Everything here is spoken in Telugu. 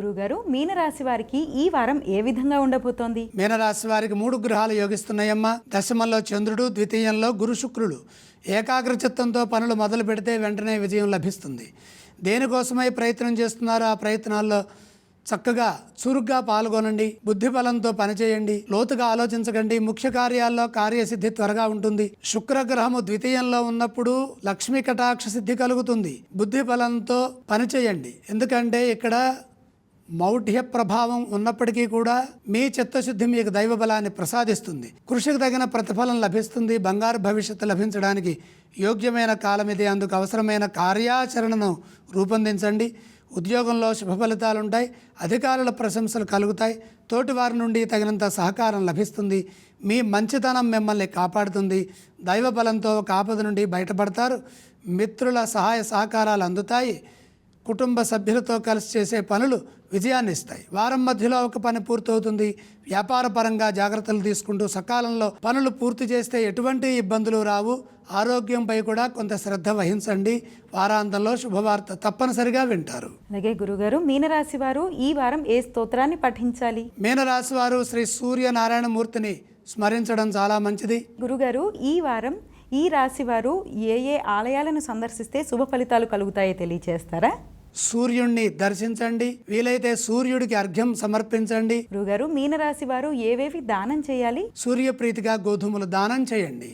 గురుగారు మీనరాశి వారికి ఈ వారం ఏ విధంగా ఉండబోతోంది? మీనరాశి వారికి మూడు గ్రహాలు యోగిస్తున్నాయమ్మా. దశమంలో చంద్రుడు ద్వితీయంలో గురు శుక్రుడు. ఏకాగ్ర చిత్తంతో పనులు మొదలు పెడితే వెంటనే విజయం లభిస్తుంది. దేనికోసమై ప్రయత్నం చేస్తున్నారో ఆ ప్రయత్నాల్లో చక్కగా చురుగ్గా పాల్గొనండి. బుద్ధిబలంతో పనిచేయండి. లోతుగా ఆలోచించకండి. ముఖ్య కార్యాల్లో కార్యసిద్ధి త్వరగా ఉంటుంది. శుక్రగ్రహము ద్వితీయంలో ఉన్నప్పుడు లక్ష్మీ కటాక్ష సిద్ధి కలుగుతుంది. బుద్ధి బలంతో పనిచేయండి. ఎందుకంటే ఇక్కడ మౌఢ్య ప్రభావం ఉన్నప్పటికీ కూడా మీ చిత్తశుద్ధి మీకు దైవ బలాన్ని ప్రసాదిస్తుంది. కృషికి తగిన ప్రతిఫలం లభిస్తుంది. బంగారు భవిష్యత్తు లభించడానికి యోగ్యమైన కాలం ఇది. అందుకు అవసరమైన కార్యాచరణను రూపొందించండి. ఉద్యోగంలో శుభ ఫలితాలు ఉంటాయి అధికారుల ప్రశంసలు కలుగుతాయి. తోటివారి నుండి తగినంత సహకారం లభిస్తుంది. మీ మంచితనం మిమ్మల్ని కాపాడుతుంది. దైవ బలంతో ఒక ఆపద నుండి బయటపడతారు. మిత్రుల సహాయ సహకారాలు అందుతాయి. కుటుంబ సభ్యులతో కలిసి చేసే పనులు విజయాన్ని ఇస్తాయి. వారం మధ్యలో ఒక పని పూర్తవుతుంది. వ్యాపార పరంగా జాగ్రత్తలు తీసుకుంటూ సకాలంలో పనులు పూర్తి చేస్తే ఎటువంటి ఇబ్బందులు రావు. ఆరోగ్యంపై కూడా కొంత శ్రద్ధ వహించండి. వారాంతంలో శుభవార్త తప్పనిసరిగా వింటారు. అలాగే గురుగారు మీనరాశి వారు ఈ వారం ఏ స్తోత్రాన్ని పఠించాలి? మీనరాశి వారు శ్రీ సూర్యనారాయణమూర్తిని స్మరించడం చాలా మంచిది. గురుగారు ఈ వారం ఈ రాశి వారు ఏ ఏ ఆలయాలను సందర్శిస్తే శుభ ఫలితాలు కలుగుతాయో తెలియచేస్తారా? సూర్యుణ్ణి దర్శించండి. వీలైతే సూర్యుడికి అర్ఘ్యం సమర్పించండి. గురుగారు మీనరాశి వారు ఏవేవి దానం చేయాలి? సూర్యప్రీతిగా గోధుమలు దానం చేయండి.